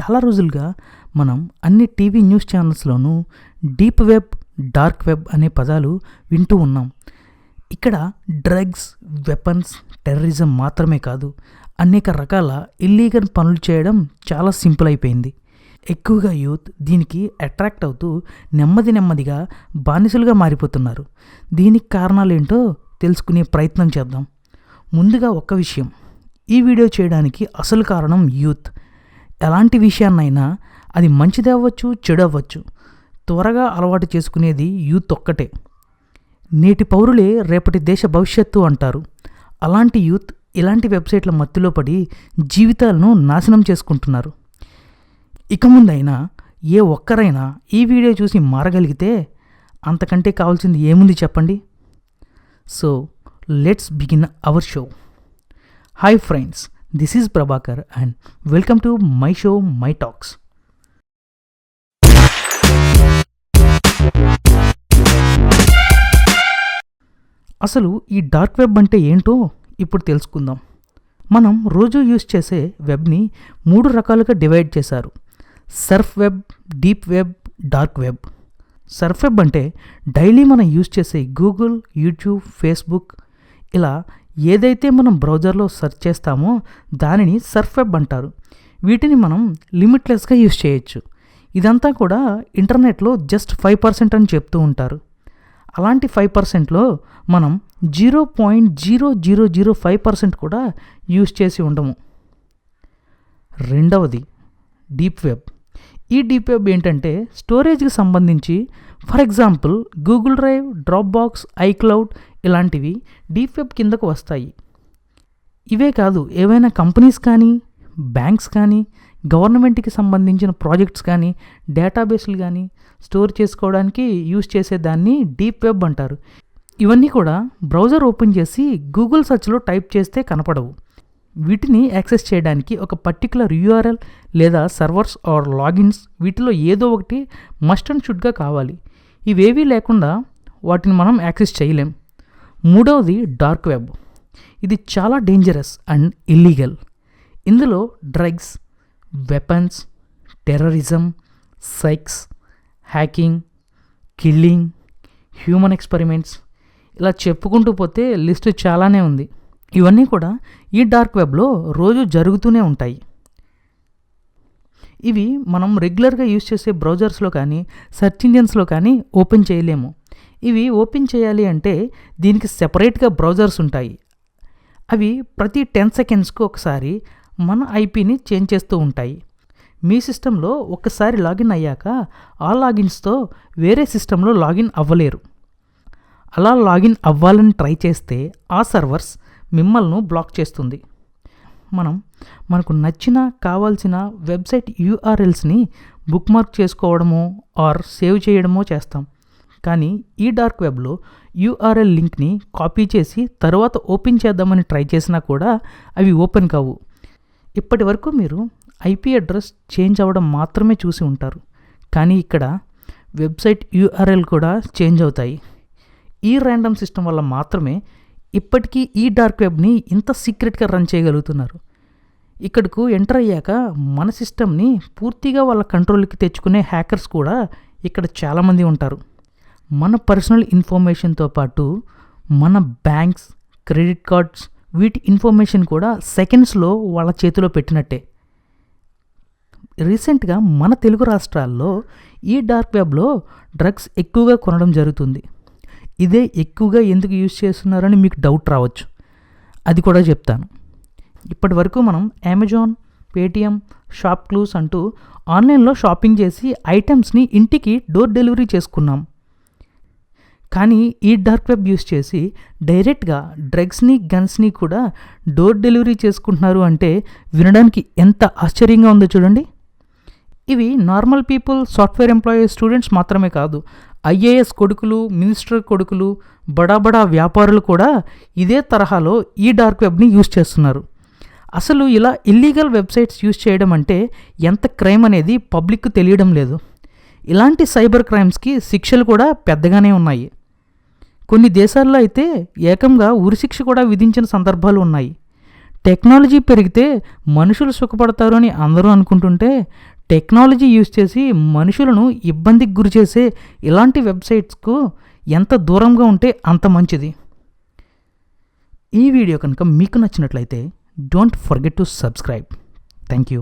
చాలా రోజులుగా మనం అన్ని టీవీ న్యూస్ ఛానల్స్లోనూ డీప్ వెబ్ డార్క్ వెబ్ అనే పదాలు వింటూ ఉన్నాం. ఇక్కడ డ్రగ్స్ వెపన్స్ టెర్రరిజం మాత్రమే కాదు అనేక రకాల ఇల్లీగల్ పనులు చేయడం చాలా సింపుల్ అయిపోయింది. ఎక్కువగా యూత్ దీనికి అట్రాక్ట్ అవుతూ నెమ్మది నెమ్మదిగా బానిసలుగా మారిపోతున్నారు. దీనికి కారణాలు ఏంటో తెలుసుకునే ప్రయత్నం చేద్దాం. ముందుగా ఒక్క విషయం. ఈ వీడియో చేయడానికి అసలు కారణం యూత్. ఎలాంటి విషయాన్నైనా అది మంచిది అవ్వచ్చు చెడు అవ్వచ్చు. త్వరగా అలవాటు చేసుకునేది యూత్ ఒక్కటే. నేటి పౌరులే రేపటి దేశ భవిష్యత్తు అంటారు. అలాంటి యూత్ ఇలాంటి వెబ్సైట్ల మత్తులో పడి జీవితాలను నాశనం చేసుకుంటున్నారు. ఇక ముందైనా ఏ ఒక్కరైనా ఈ వీడియో చూసి మారగలిగితే అంతకంటే కావాల్సింది ఏముంది చెప్పండి? So let's begin our show. Hi friends. This is Prabhakar and welcome to my show my talks. అసలు ఈ డార్క్ వెబ్ అంటే ఏంటో ఇప్పుడు తెలుసుకుందాం. మనం రోజు యూజ్ చేసే వెబ్ని మూడు రకాలుగా డివైడ్ చేశారు. Surf web deep web dark web. Surf web అంటే డైలీ మనం యూజ్ చేసే గూగుల్ యూట్యూబ్ ఫేస్బుక్ ఇలా ఏదైతే మనం బ్రౌజర్లో సెర్చ్ చేస్తామో దానిని సర్ఫ్ వెబ్ అంటారు. వీటిని మనం లిమిట్లెస్గా యూజ్ చేయొచ్చు. ఇదంతా కూడా ఇంటర్నెట్లో జస్ట్ ఫైవ్ పర్సెంట్ అని చెప్తూ ఉంటారు. అలాంటి ఫైవ్ పర్సెంట్లో మనం zero point zero zero zero five percent కూడా యూస్ చేసి ఉండము. రెండవది డీప్ వెబ్. ఈ డీప్ వెబ్ ఏంటంటే స్టోరేజ్కి సంబంధించి for example Google drive Dropbox iCloud ఇలాంటివి డీప్ వెబ్ కిందకు వస్తాయి. ఇవే కాదు ఏవైనా కంపెనీస్ కానీ బ్యాంక్స్ కానీ గవర్నమెంట్కి సంబంధించిన ప్రాజెక్ట్స్ కానీ డేటాబేస్లు కానీ స్టోర్ చేసుకోవడానికి యూజ్ చేసేదాన్ని డీప్ వెబ్ అంటారు. ఇవన్నీ కూడా బ్రౌజర్ ఓపెన్ చేసి గూగుల్ సర్చ్లో టైప్ చేస్తే కనపడవు. వీటిని యాక్సెస్ చేయడానికి ఒక పర్టికులర్ యూఆర్ఎల్ లేదా సర్వర్స్ ఆర్ లాగిన్స్ వీటిలో ఏదో ఒకటి మస్ట్ అండ్ షుడ్గా కావాలి. ఇవేవీ లేకుండా వాటిని మనం యాక్సెస్ చేయలేం. మూడవది డార్క్ వెబ్. ఇది చాలా డేంజరస్ అండ్ ఇల్లీగల్ ఇందులో drugs weapons terrorism sex hacking killing human experiments ఇలా చెప్పుకుంటూ పోతే లిస్ట్ చాలానే ఉంది. ఇవన్నీ కూడా ఈ డార్క్ వెబ్లో రోజు జరుగుతూనే ఉంటాయి. ఇవి మనం రెగ్యులర్గా యూజ్ చేసే బ్రౌజర్స్లో కానీ సెర్చ్ ఇంజిన్స్లో కానీ ఓపెన్ చేయలేము. ఇవి ఓపెన్ చేయాలి అంటే దీనికి సెపరేట్గా బ్రౌజర్స్ ఉంటాయి. అవి ప్రతి టెన్ సెకండ్స్కి ఒకసారి మన ఐపీని చేంజ్ చేస్తూ ఉంటాయి. మీ సిస్టంలో ఒక్కసారి లాగిన్ అయ్యాక ఆ లాగిన్స్తో వేరే సిస్టంలో లాగిన్ అవ్వలేరు. అలా లాగిన్ అవ్వాలని ట్రై చేస్తే ఆ సర్వర్స్ మిమ్మల్ని బ్లాక్ చేస్తుంది. మనం మనకు నచ్చిన కావాల్సిన వెబ్సైట్ యూఆర్ఎల్స్ని బుక్ మార్క్ చేసుకోవడమో ఆర్ సేవ్ చేయడమో చేస్తాం. కానీ ఈ డార్క్ వెబ్లో యూఆర్ఎల్ లింక్ని కాపీ చేసి తర్వాత ఓపెన్ చేద్దామని ట్రై చేసినా కూడా అవి ఓపెన్ కావు. ఇప్పటి వరకు మీరు ఐపీ అడ్రస్ చేంజ్ అవ్వడం మాత్రమే చూసి ఉంటారు. కానీ ఇక్కడ వెబ్సైట్ యూఆర్ఎల్ కూడా చేంజ్ అవుతాయి. ఈ ర్యాండమ్ సిస్టమ్ వల్ల మాత్రమే ఇప్పటికీ ఈ డార్క్ వెబ్ని ఇంత సీక్రెట్గా రన్ చేయగలుగుతున్నారు. ఇక్కడకు ఎంటర్ అయ్యాక మన సిస్టమ్ని పూర్తిగా వాళ్ళ కంట్రోల్కి తెచ్చుకునే హ్యాకర్స్ కూడా ఇక్కడ చాలామంది ఉంటారు. మన పర్సనల్ ఇన్ఫర్మేషన్తో పాటు మన బ్యాంక్స్ క్రెడిట్ కార్డ్స్ వీటి ఇన్ఫర్మేషన్ కూడా సెకండ్స్లో వాళ్ళ చేతిలో పెట్టినట్టే. రీసెంట్గా మన తెలుగు రాష్ట్రాల్లో ఈ డార్క్ వెబ్లో డ్రగ్స్ ఎక్కువగా కొనడం జరుగుతుంది. ఇదే ఎక్కువగా ఎందుకు యూజ్ చేస్తున్నారని మీకు డౌట్ రావచ్చు. అది కూడా చెప్తాను. ఇప్పటి వరకు మనం అమెజాన్ పేటిఎం షాప్ క్లూస్ అంటూ ఆన్లైన్లో షాపింగ్ చేసి ఐటమ్స్ని ఇంటికి డోర్ డెలివరీ చేసుకున్నాం. కానీ ఈ డార్క్ వెబ్ యూస్ చేసి డైరెక్ట్గా డ్రగ్స్ని గన్స్ని కూడా డోర్ డెలివరీ చేసుకుంటున్నారు అంటే వినడానికి ఎంత ఆశ్చర్యంగా ఉందో చూడండి. ఇవి normal people software employee students మాత్రమే కాదు ఐఏఎస్ కొడుకులు మినిస్టర్ కొడుకులు బడా బడా వ్యాపారులు కూడా ఇదే తరహాలో ఈ డార్క్ వెబ్ని యూజ్ చేస్తున్నారు. అసలు ఇలా ఇల్లీగల్ వెబ్సైట్స్ యూజ్ చేయడం అంటే ఎంత క్రైమ్ అనేది పబ్లిక్ తెలియడం లేదు. ఇలాంటి సైబర్ క్రైమ్స్కి శిక్షలు కూడా పెద్దగానే ఉన్నాయి. కొన్ని దేశాల్లో అయితే ఏకంగా ఉరిశిక్ష కూడా విధించిన సందర్భాలు ఉన్నాయి. టెక్నాలజీ పెరిగితే మనుషులు సుఖపడతారు అని అందరూ అనుకుంటుంటే టెక్నాలజీ యూజ్ చేసి మనుషులను ఇబ్బందికి గురి చేసే ఇలాంటి వెబ్సైట్స్కు ఎంత దూరంగా ఉంటే అంత మంచిది. ఈ వీడియో కనుక మీకు నచ్చినట్లయితే don't forget to subscribe. Thank you